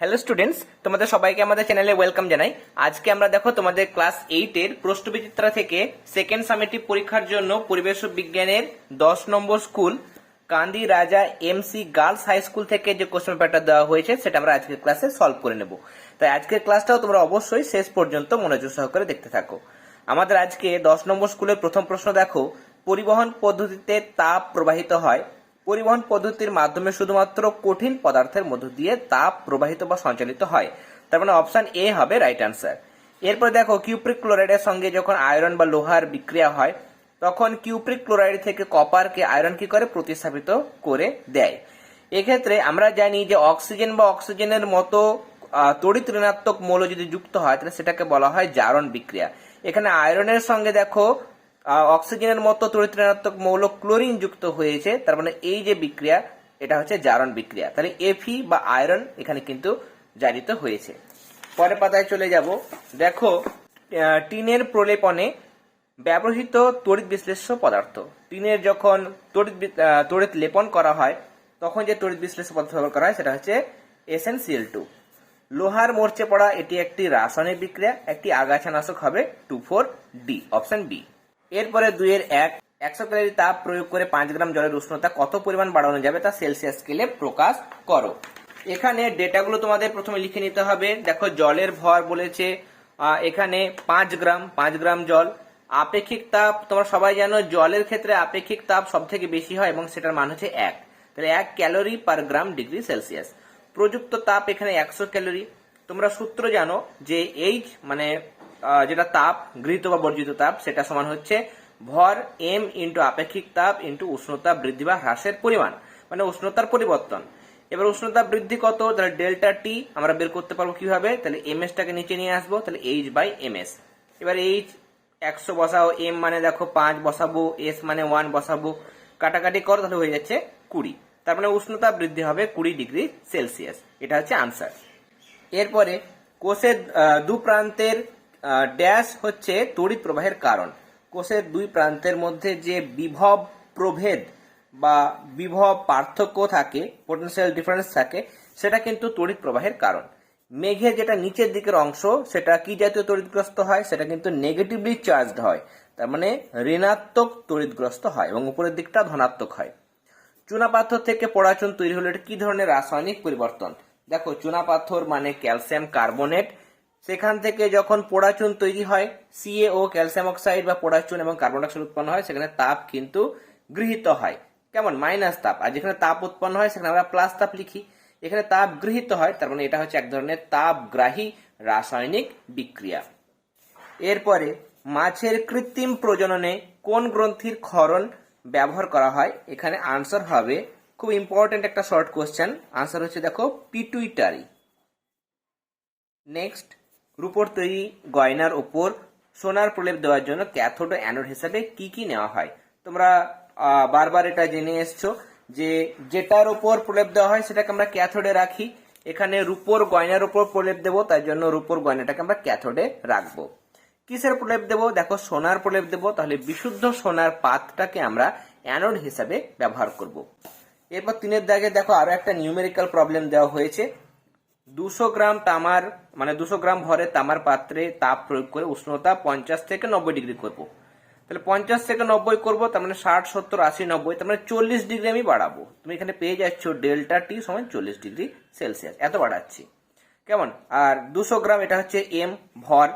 Hello students তোমাদের সবাইকে আমাদের চ্যানেলে ওয়েলকাম জানাই। আজকে আমরা দেখো তোমাদের ক্লাস এইটের প্রশ্নবিচিত্রা থেকে সেকেন্ড সামেটিভ পরীক্ষার জন্য পরিবেশ বিজ্ঞানের দশ নম্বর স্কুল কান্দি রাজা এমসি গার্লস হাই স্কুল থেকে যে কোশ্চেন পেপারটা দেওয়া হয়েছে, সেটা আমরা আজকের ক্লাসে সলভ করে নেব। তাই আজকের ক্লাসটাও তোমরা অবশ্যই শেষ পর্যন্ত মনোযোগ সহকারে দেখতে থাকো। আমাদের আজকে দশ নম্বর স্কুলের প্রথম প্রশ্ন দেখো। পরিবহন পদ্ধতিতে তাপ প্রবাহিত হয়। পরিবহন পদ্ধতির মাধ্যমে শুধুমাত্র কঠিন পদার্থের মধ্য দিয়ে তাপ প্রবাহিত বা সঞ্চালিত হয়। তার মানে অপশন এ হবে রাইট আনসার এরপর দেখো কিউপ্রিক ক্লোরাইডের সঙ্গে যখন আয়রন বা লোহার বিক্রিয়া হয়, তখন কিউপ্রিক ক্লোরাইড থেকে কপারকে আয়রন কি করে? প্রতিস্থাপিত করে দেয়। এক্ষেত্রে আমরা জানি যে অক্সিজেন বা অক্সিজেনের মতো তড়িৎ ঋণাত্মক মৌল যদি যুক্ত হয়, তাহলে সেটাকে বলা হয় জারণ বিক্রিয়া। এখানে আয়রনের সঙ্গে দেখো অক্সিজেনের মতো তড়িৎ মৌল ক্লোরিন যুক্ত হয়েছে। তার মানে এই যে বিক্রিয়া, এটা হচ্ছে জারণ বিক্রিয়া। তাহলে এফি বা আয়রন এখানে কিন্তু জারিত হয়েছে। পরের পাতায় চলে যাব। দেখো টিনের প্রলেপনে ব্যবহৃত তড়িৎ বিশ্লেষ্য পদার্থ। টিনের যখন তড়িৎ তড়িৎ লেপন করা হয়, তখন যে তড়িৎ বিশ্লেষ্য পদার্থ ব্যবহার করা হয়, সেটা হচ্ছে এসএনসিএল টু লোহার মরচে পড়া এটি একটি রাসায়নিক বিক্রিয়া, একটি আগাছানাশক হবে two four D option B এরপরে দুইয়ের এক, একশো ক্যালোরি তাপ প্রয়োগ করে পাঁচ গ্রাম জলের উষ্ণতা কত পরিমাণ বাড়ানো যাবে তা সেলসিয়াস স্কেলে প্রকাশ করো। এখানে ডেটাগুলো তোমাদের প্রথমে লিখে নিতে হবে। দেখো, জলের ভর বলেছে এখানে পাঁচ গ্রাম পাঁচ গ্রাম জল। আপেক্ষিক তাপ, তোমরা সবাই জানো, জলের ক্ষেত্রে আপেক্ষিক তাপ সব থেকে বেশি হয় এবং সেটার মান হচ্ছে এক। তাহলে এক calorie per gram degree Celsius. প্রযুক্ত তাপ এখানে একশো ক্যালোরি। তোমরা সূত্র জানো যে এইচ মানে যেটা তাপ, গৃহীত বা বর্জিত তাপ, সেটা সমান হচ্ছে ভর এম ইন্টু আপেক্ষিক তাপ ইন্টু উষ্ণতা বৃদ্ধি বা হ্রাসের পরিমাণ মানে উষ্ণতার পরিবর্তন। এবার উষ্ণতা বৃদ্ধি কত? তাহলে ডেল্টা টি আমরা বের করতে পারব কীভাবে? তাহলে এম টাকে নিচে নিয়ে আসব, তাহলে এইচ বাই এম এস এবার এইচ একশো বসাও এম মানে দেখো পাঁচ বসাবো এস মানে ওয়ান বসাবো। কাটাকাটি করো, তাহলে হয়ে যাচ্ছে কুড়ি। তার মানে উষ্ণতা বৃদ্ধি হবে কুড়ি ডিগ্রি সেলসিয়াস। এটা হচ্ছে আনসার। এরপরে কোষের দু প্রান্তের ড্যাশ হচ্ছে তড়িৎ প্রবাহের কারণ। কোষের দুই প্রান্তের মধ্যে যে বিভব প্রভেদ বা বিভব পার্থক্য থাকে পোটেনশিয়াল ডিফারেন্স থাকে, সেটা কিন্তু তড়িৎ প্রবাহের কারণ। মেঘের যেটা নিচের দিকের অংশ, সেটা কি জাতীয় তড়িৎগ্রস্ত হয়? সেটা কিন্তু নেগেটিভলি চার্জড হয়। তার মানে ঋণাত্মক তড়িৎগ্রস্ত হয় এবং উপরের দিকটা ধনাত্মক হয়। চুনাপাথর থেকে পড়াচুন তৈরি হলো এটা কি ধরনের রাসায়নিক পরিবর্তন? দেখো চুনাপাথর মানে ক্যালসিয়াম কার্বনেট সেখান থেকে যখন পোড়াচুন তৈরি হয় সিএও ক্যালসিয়াম অক্সাইড বা পোড়াচুন এবং কার্বন ডাইঅক্সাইড উৎপন্ন হয়, সেখানে তাপ কিন্তু গৃহীত হয়। কেমন? মাইনাস তাপ। আর যেখানে তাপ উৎপন্ন হয়, সেখানে আমরা প্লাস তাপ লিখি। এখানে তাপ গৃহীত হয়, তার মানে এটা হচ্ছে এক ধরনের তাপগ্রাহী রাসায়নিক বিক্রিয়া। এরপরে, মাছের কৃত্রিম প্রজননে কোন গ্রন্থির ক্ষরণ ব্যবহার করা হয়? এখানে আনসার হবে খুব ইম্পর্টেন্ট একটা শর্ট কোয়েশ্চেন আনসার হচ্ছে দেখো পিটুইটারি নেক্সট রূপোর তৈরি গয়নার ওপর সোনার প্রলেপ দেওয়ার জন্য ক্যাথোড অ্যানোড হিসাবে কি কি নেওয়া হয়? তোমরা বারবার এটা জেনে এসছো যে যেটার উপর প্রলেপ দেওয়া হয় সেটাকে আমরা ক্যাথোডে রাখি। এখানে রূপোর, গয়নার উপর প্রলেপ দেবো তাই জন্য রূপোর, গয়নাটাকে আমরা ক্যাথোডে রাখব। কিসের প্রলেপ দেবো? দেখো, সোনার প্রলেপ দেবো, তাহলে বিশুদ্ধ সোনার পাতটাকে আমরা অ্যানোড হিসাবে ব্যবহার করব। এরপর তিনের দাগে দেখো আরও একটা নিউমেরিক্যাল প্রবলেম দেওয়া হয়েছে। দুশো গ্রাম তামার মানে দুশো গ্রাম ভরে তামার পাত্রে তাপ প্রয়োগ করে উষ্ণতা পঞ্চাশ থেকে নব্বই ডিগ্রি করব। তাহলে পঞ্চাশ থেকে নব্বই করব, তার মানে ষাট, সত্তর, আশি, নব্বই, তার মানে চল্লিশ ডিগ্রি আমি বাড়াবো। তুমি এখানে পেয়ে যাচ্ছ ডেল্টা টি সমান চল্লিশ ডিগ্রি সেলসিয়াস। এত বাড়াচ্ছি। কেমন? আর দুশো গ্রাম এটা হচ্ছে এম ভর,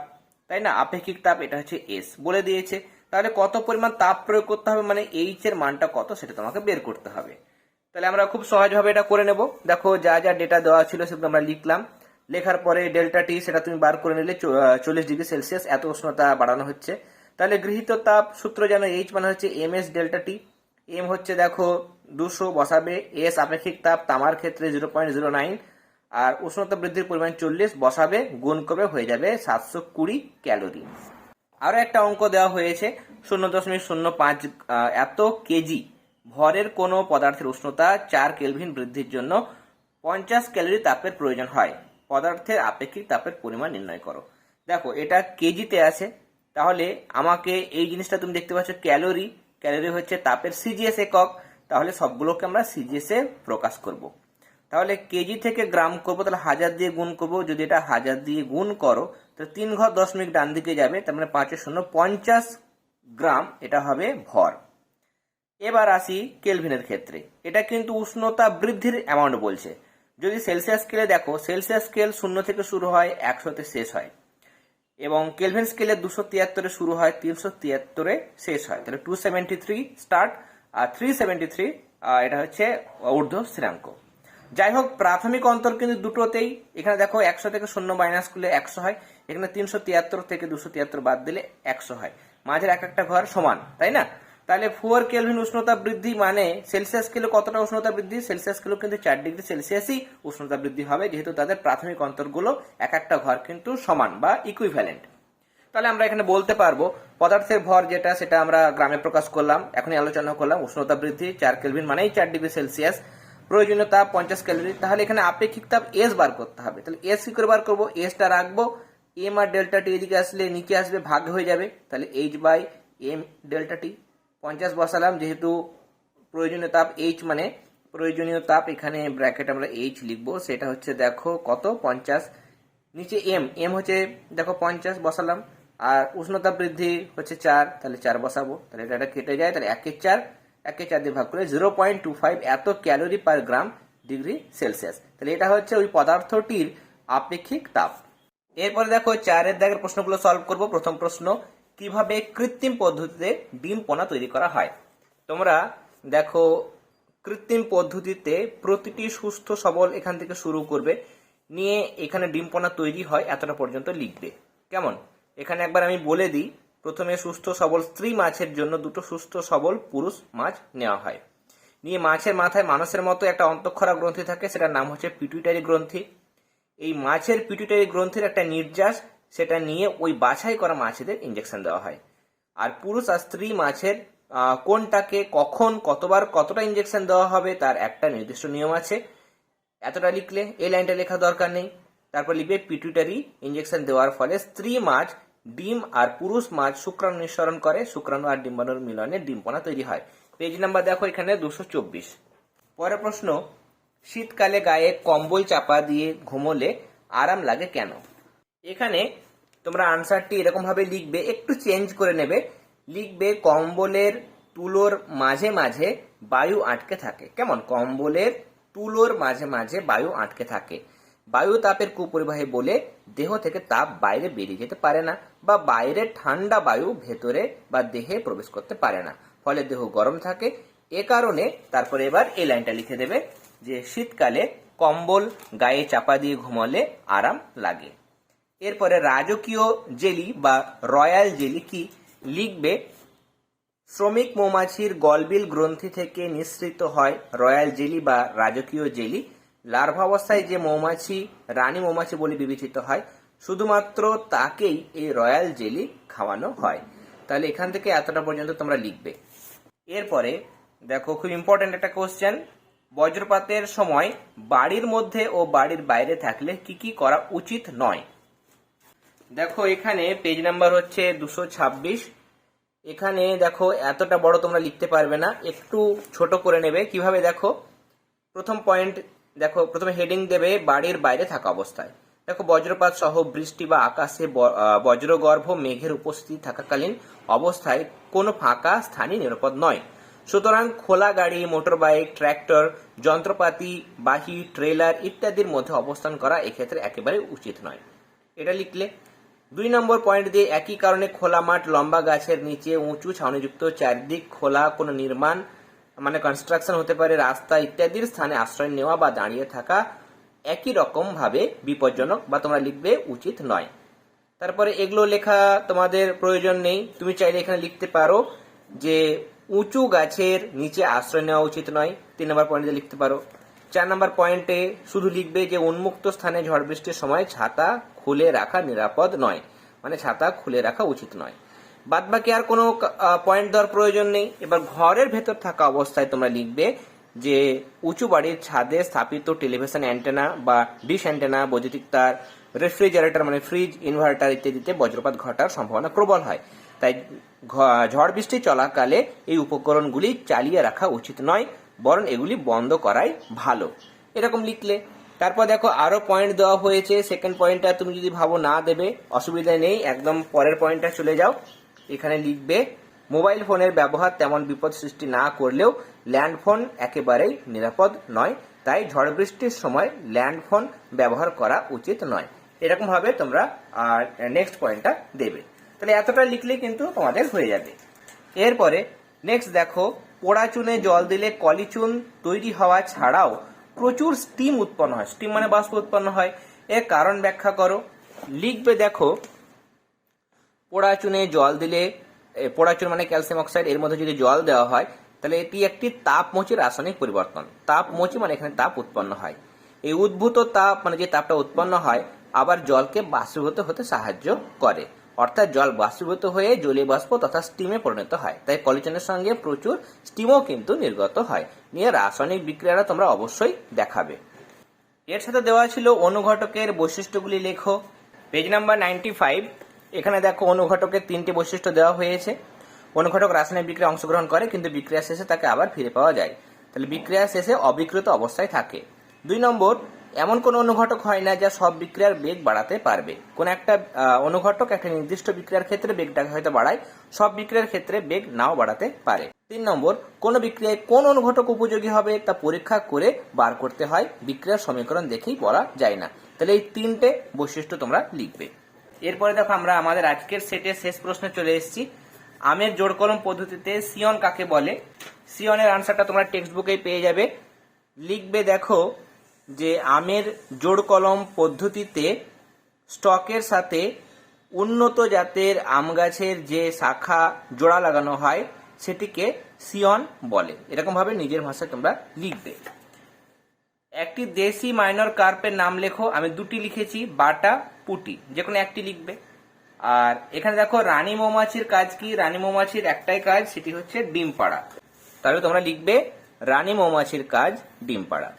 তাই না? আপেক্ষিক তাপ এটা হচ্ছে এস। বলে দিয়েছে। তাহলে কত পরিমাণ তাপ প্রয়োগ করতে হবে? মানে এইচ এর মানটা কত? সেটা তোমাকে বের করতে হবে। তাহলে আমরা খুব সহজভাবে এটা করে নেব। দেখো যা যা ডেটা দেওয়া ছিল সেগুলো আমরা লিখলাম। লেখার পরে ডেল্টা টি সেটা তুমি বার করে নিলে চল্লিশ ডিগ্রি সেলসিয়াস, এত উষ্ণতা বাড়ানো হচ্ছে। তাহলে গৃহীত তাপ সূত্র যেন এইচ মানে হচ্ছে M S delta T M হচ্ছে দেখো দুশো বসাবে। এস আপেক্ষিক তাপ তামার ক্ষেত্রে জিরো পয়েন্ট জিরো নাইন আর উষ্ণতা বৃদ্ধির পরিমাণ চল্লিশ বসাবে, গুণ করবে, হয়ে যাবে সাতশো কুড়ি ক্যালোরি। আরও একটা অঙ্ক দেওয়া হয়েছে, শূন্য দশমিক শূন্য পাঁচ এত কেজি। ভরের কোনো পদার্থের উষ্ণতা চার কেলভিন বৃদ্ধির জন্য পঞ্চাশ ক্যালোরি তাপের প্রয়োজন হয়। পদার্থের আপেক্ষিক তাপের পরিমাণ নির্ণয় করো। দেখো, এটা কেজিতে আছে। তাহলে আমাকে এই জিনিসটা তুমি দেখতে পাচ্ছ, ক্যালোরি। ক্যালোরি হচ্ছে তাপের সিজিএস একক। তাহলে সবগুলোকে আমরা সিজিএস এ প্রকাশ করব। তাহলে কেজি থেকে গ্রাম করব, তাহলে হাজার দিয়ে গুণ করব। যদি এটা হাজার দিয়ে গুণ করো তো তিন ঘর দশমিক ডান দিকে যাবে, তার মানে পাঁচের শূন্য পঞ্চাশ গ্রাম, এটা হবে ভর। এবার আসি কেলভিনের ক্ষেত্রে। এটা কিন্তু উষ্ণতা বৃদ্ধির অ্যামাউন্ট বলছে। যদি সেলসিয়াস স্কেলে দেখো সেলসিয়াস স্কেল শূন্য থেকে শুরু হয়, একশোতে শেষ হয়। এবং কেলভিন স্কেলে দুশো তিয়াত্তরে শুরু হয়, তিনশো তিয়াত্তরে শেষ হয়। তাহলে টু সেভেন্টি থ্রি স্টার্ট আর থ্রি সেভেন্টি থ্রি এটা হচ্ছে ঊর্ধ্ব স্থিরাঙ্ক। যাই হোক, প্রাথমিক অন্তর কিন্তু দুটোতেই। এখানে দেখো, একশো থেকে শূন্য মাইনাস করলে একশো হয়। এখানে তিনশো তিয়াত্তর থেকে দুশো তিয়াত্তর বাদ দিলে একশো হয়। মাঝের এক একটা ঘর সমান, তাই না? তাহলে ফোর কেলভিন উষ্ণতা বৃদ্ধি মানে সেলসিয়াস স্কেলে কতটা উষ্ণতা বৃদ্ধি? সেলসিয়াস স্কেলেও কিন্তু চার ডিগ্রি সেলসিয়াসই উষ্ণতা বৃদ্ধি হবে, যেহেতু তাদের প্রাথমিক অন্তরগুলো এক একটা ঘর কিন্তু সমান বা ইকুইভ্যালেন্ট তাহলে আমরা এখানে বলতে পারব, পদার্থের ভর যেটা, সেটা আমরা গ্রামে প্রকাশ করলাম, এখনই আলোচনা করলাম, উষ্ণতা বৃদ্ধি চার কেলভিন মানেই চার ডিগ্রি সেলসিয়াস প্রয়োজনীয় তাপ পঞ্চাশ ক্যালোরি তাহলে এখানে আপেক্ষিক তাপ এস বার করতে হবে, তাহলে এস কি করে বার করব? এসটা রাখব এম আর ডেল্টা টি এদিকে আসলে নিচে আসবে, ভাগ হয়ে যাবে, তাহলে H by M delta T পঞ্চাশ বসালাম, যেহেতু প্রয়োজনীয় তাপ এইচ মানে প্রয়োজনীয় তাপ, এখানে ব্র্যাকেট আমরা এইচ লিখব। সেটা হচ্ছে দেখো কত? পঞ্চাশ। নিচে এম এম হচ্ছে দেখো পঞ্চাশ বসালাম। আর উষ্ণতা বৃদ্ধি হচ্ছে চার, তাহলে চার বসাবো। তাহলে এটা কেটে যায়, তাহলে একের চার একে চার দিয়ে ভাগ করে জিরো পয়েন্ট টু ফাইভ এত calorie per gram degree Celsius তাহলে এটা হচ্ছে ওই পদার্থটির আপেক্ষিক তাপ। এরপরে দেখো চারের দাগের প্রশ্নগুলো সলভ করব। প্রথম প্রশ্ন কীভাবে কৃত্রিম পদ্ধতিতে ডিম পোনা তৈরি করা হয়? তোমরা দেখো, কৃত্রিম পদ্ধতিতে প্রতিটি সুস্থ সবল এখান থেকে শুরু করবে, নিয়ে এখানে ডিম পোনা তৈরি হয় এতটা পর্যন্ত লিখবে। কেমন? এখানে একবার আমি বলে দিই, প্রথমে সুস্থ সবল স্ত্রী মাছের জন্য দুটো সুস্থ সবল পুরুষ মাছ নেওয়া হয়। নিয়ে মাছের মাথায় মানুষের মতো একটা অন্তঃক্ষরা গ্রন্থি থাকে, সেটার নাম হচ্ছে পিটুইটারি গ্রন্থি। এই মাছের পিটুইটারি গ্রন্থির একটা নির্যাস সেটা নিয়ে ওই বাছাই করা মাছেদের ইঞ্জেকশন দেওয়া হয়। আর পুরুষ আর স্ত্রী মাছের কোনটাকে কখন, কতবার, কতটা ইঞ্জেকশন দেওয়া হবে তার একটা নির্দিষ্ট নিয়ম আছে। এতটা লিখলে এই লাইনটা লেখা দরকার নেই। তারপর লিখবে পিটুইটারি ইঞ্জেকশন দেওয়ার ফলে স্ত্রী মাছ, ডিম আর পুরুষ মাছ শুক্রাণু নিঃসরণ করে। শুক্রাণু আর ডিম্বাণুর মিলনে ডিম্পনা তৈরি হয়। পেজ নাম্বার দেখো এখানে দুশো চব্বিশ। পরের প্রশ্ন, শীতকালে গায়ে কম্বল চাপা দিয়ে ঘুমোলে আরাম লাগে কেন? এখানে তোমরা আনসারটি এরকম ভাবে লিখবে, একটু চেঞ্জ করে নেবে। লিখবে, কম্বলের তুলোর মাঝে মাঝে বায়ু আটকে থাকে। কেমন? কম্বলের তুলোর মাঝে মাঝে বায়ু আটকে থাকে। বায়ু তাপের কুপরিবাহী বলে দেহ থেকে তাপ বাইরে বেরিয়ে যেতে পারে না বা বাইরে ঠান্ডা বায়ু ভেতরে বা দেহে প্রবেশ করতে পারে না। ফলে দেহ গরম থাকে। এ কারণে তারপরে এবার এই লাইনটা লিখে দেবে যে, শীতকালে কম্বল গায়ে চাপা দিয়ে ঘুমালে আরাম লাগে। এরপরে রাজকীয় জেলি বা রয়্যাল জেলি কি লিখবে? শ্রমিক মৌমাছির গলবিল গ্রন্থি থেকে নিঃসৃত হয় রয়্যাল জেলি বা রাজকীয় জেলি। লার্ভা অবস্থায় যে মৌমাছি, রানী মৌমাছি বলে বিবেচিত হয়, শুধুমাত্র তাকেই এই রয়্যাল জেলি খাওয়ানো হয়। তাহলে এখান থেকে এতটা পর্যন্ত তোমরা লিখবে। এরপরে দেখো, খুব ইম্পর্টেন্ট একটা কোশ্চেন বজ্রপাতের সময় বাড়ির মধ্যে ও বাড়ির বাইরে থাকলে কি কি করা উচিত নয়? দেখো এখানে পেজ নাম্বার হচ্ছে দুশো ছাব্বিশ। এখানে দেখো এতটা বড় তোমরা লিখতে পারবে না। একটু ছোট করে নেবে। কীভাবে দেখো? প্রথম পয়েন্ট দেখো, প্রথমে হেডিং দেবে বাড়ির বাইরে থাকা অবস্থায়। দেখো, বজ্রপাত সহ বৃষ্টি বা আকাশে বজ্রগর্ভ মেঘের উপস্থিতি থাকাকালীন অবস্থায় কোনো ফাঁকা স্থানই নিরাপদ নয়। সুতরাং খোলা গাড়ি মোটর বাইক ট্র্যাক্টর যন্ত্রপাতি, বাহি ট্রেলার ইত্যাদির মধ্যে অবস্থান করা এক্ষেত্রে একেবারে উচিত নয়। এটা লিখলে দুই নম্বর পয়েন্ট দিয়ে একই কারণে খোলা মাঠ, লম্বা গাছের নিচে উঁচু ছাউনিযুক্ত চারদিক খোলা কোনো নির্মাণ মানে কনস্ট্রাকশন হতে পারে, রাস্তা ইত্যাদির স্থানে আশ্রয় নেওয়া বা দাঁড়িয়ে থাকা একই রকম ভাবে বিপজ্জনক বা তোমরা লিখবে উচিত নয়। তারপরে এগুলো লেখা তোমাদের প্রয়োজন নেই। তুমি চাইলে এখানে লিখতে পারো যে উঁচু গাছের নিচে আশ্রয় নেওয়া উচিত নয়। তিন নম্বর পয়েন্টে লিখতে পারো। চার নম্বর পয়েন্টে শুধু লিখবে যে উন্মুক্ত স্থানে ঝড় বৃষ্টির সময় ছাতা খুলে রাখা নিরাপদ নয়। মানে ছাতা খুলে রাখা উচিত নয়। বাদ বাকি আর কোনো পয়েন্ট দেওয়ার প্রয়োজন নেই। এবার ঘরের ভেতর থাকা অবস্থায় তোমরা লিখবে যে উঁচু বাড়ির ছাদে স্থাপিত টেলিভিশন অ্যান্টেনা বা ডিশ অ্যান্টেনা, বৈদ্যুতিক তার, রেফ্রিজারেটর মানে ফ্রিজ, ইনভার্টার ইত্যাদিতে বজ্রপাত ঘটার সম্ভাবনা প্রবল হয়। তাই ঝড় বৃষ্টি চলাকালে এই উপকরণগুলি চালিয়ে রাখা উচিত নয়। বরং এগুলি বন্ধ করাই ভালো। এরকম লিখলে। তারপর দেখো, আরও পয়েন্ট দেওয়া হয়েছে। সেকেন্ড পয়েন্টটা তুমি যদি ভাবো না দেবে, অসুবিধা নেই। একদম পরের পয়েন্টটা চলে যাও। এখানে লিখবে মোবাইল ফোনের ব্যবহার তেমন বিপদ সৃষ্টি না করলেও ল্যান্ড ফোন একেবারেই নিরাপদ নয়। তাই ঝড় বৃষ্টির সময় ল্যান্ড ফোন ব্যবহার করা উচিত নয়। এরকম ভাবে তোমরা, আর নেক্সট পয়েন্টটা দেবে। তাহলে এতটা লিখলেই কিন্তু তোমাদের হয়ে যাবে। এরপরে নেক্সট দেখো পোড়া চুনে জল দিলে কলিচুন তৈরি হওয়া ছাড়াও প্রচুর স্টিম উৎপন্ন হয়। স্টিম মানে বাষ্প উৎপন্ন হয়। এর কারণ ব্যাখ্যা করো। লিখবে দেখো পোড়া চুনে জল দিলে পোড়া চুন মানে ক্যালসিয়াম অক্সাইড এর মধ্যে যদি জল দেওয়া হয়, তাহলে এটি একটি তাপমোচী রাসায়নিক পরিবর্তন। তাপমোচী মানে এখানে তাপ উৎপন্ন হয়। এই উদ্ভূত তাপ মানে যে তাপটা উৎপন্ন হয়, আবার জলকে বাষ্পীভূত হতে সাহায্য করে। অর্থাৎ জল বাষ্পীভূত হয়ে জলীয় বাষ্প তথা স্টিমে পরিণত হয়। তাই কলিচনের সঙ্গে প্রচুর স্টিমও কিন্তু নির্গত হয়। নিয়ে রাসায়নিক বিক্রিয়াটা তোমরা অবশ্যই দেখাবে। এর সাথে দেওয়া ছিল অনুঘটকের বৈশিষ্ট্যগুলি লেখো। পেজ নাম্বার নাইনটি ফাইভ, এখানে দেখো অনুঘটকের তিনটি বৈশিষ্ট্য দেওয়া হয়েছে। অনুঘটক রাসায়নিক বিক্রিয়া অংশগ্রহণ করে, কিন্তু বিক্রিয়া শেষে তাকে আবার ফিরে পাওয়া যায়। তাহলে বিক্রিয়া শেষে অবিকৃত অবস্থায় থাকে। দুই নম্বর এমন কোন অনুঘটক হয় না যা সব বিক্রিয়ার বেগ বাড়াতে পারবে। কোন একটা অনুঘটক একটা নির্দিষ্ট বিক্রিয়ার ক্ষেত্রে বেগটাকে হয়তো বাড়ায়, সব বিক্রিয়ার ক্ষেত্রে বেগ নাও বাড়াতে পারে। তিন নম্বর, কোন বিক্রিয়ায় কোন অনুঘটক উপযোগী হবে তা পরীক্ষা করে বার করতে হয়। বিক্রিয়ার সমীকরণ দেখেই বলা যায় না। তাহলে এই তিনটে বৈশিষ্ট্য তোমরা লিখবে। এরপরে দেখো আমরা আমাদের আজকের সেটের শেষ প্রশ্নে চলে এসেছি। আমের জোড় কলম পদ্ধতিতে সিয়ন কাকে বলে? সিয়নের আনসারটা তোমরা টেক্সট বুকেই পেয়ে যাবে। লিখবে দেখো যে আমের জোড় কলম পদ্ধতিতে স্টকের সাথে উন্নত জাতের আম গাছের যে শাখা জোড়া লাগানো হয়, সেটিকে সিয়ন বলে। এরকম ভাবে নিজের ভাষায় তোমরা লিখবে। একটি দেশি মাইনর কার্পের নাম লেখো, আমি দুটি লিখেছি, বাটা, পুটি যে কোনো একটি লিখবে। আর এখানে দেখো, রানী মৌমাছির কাজ কি? রানী মৌমাছির একটাই কাজ, সেটি হচ্ছে ডিম পাড়া। তাহলে তোমরা লিখবে, রানী মৌমাছির কাজ, ডিম পাড়া।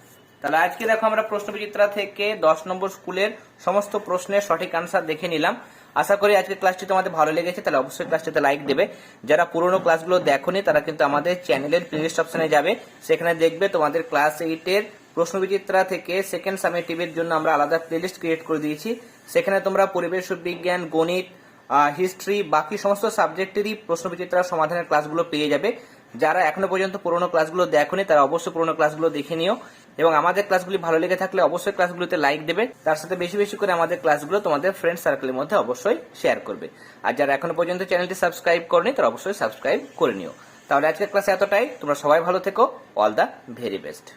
তাহলে আজকে দেখো আমরা প্রশ্নবিচিত্রা থেকে দশ নম্বর স্কুলের সমস্ত প্রশ্নের সঠিক আনসার দেখে নিলাম। আশা করি আজকে ক্লাসটি তোমাদের ভালো লেগেছে, তাহলে অবশ্যই ক্লাসটিতে লাইক দেবে। যারা পুরোনো ক্লাসগুলো দেখোনি, তারা কিন্তু আমাদের চ্যানেলের প্লেলিস্ট অপশনে যাবে। সেখানে দেখবে তোমাদের ক্লাস এইটের প্রশ্নবিচিত্রা থেকে সেকেন্ড সামেটিভের জন্য আমরা আলাদা প্লেলিস্ট ক্রিয়েট করে দিয়েছি। সেখানে তোমরা পরিবেশ, বিজ্ঞান, গণিত হিস্ট্রি বাকি সমস্ত সাবজেক্টেরই প্রশ্নবিচিত্রার সমাধানের ক্লাসগুলো পেয়ে যাবে। যারা এখনও পর্যন্ত পুরোনো ক্লাসগুলো দেখোনি, তারা অবশ্যই পুরোনো ক্লাসগুলো দেখে নিও। এবং আমাদের ক্লাসগুলি ভালো লেগে থাকলে অবশ্যই ক্লাসগুলোতে লাইক দেবে। তার সাথে বেশি বেশি করে আমাদের ক্লাসগুলো তোমাদের ফ্রেন্ড সার্কেলের মধ্যে অবশ্যই শেয়ার করবে। আর যারা এখনও পর্যন্ত চ্যানেলটি সাবস্ক্রাইব করনি, তারা অবশ্যই সাবস্ক্রাইব করে নিও। তাহলে আজকের ক্লাসে এতটাই। তোমরা সবাই ভালো থেকো। All the very best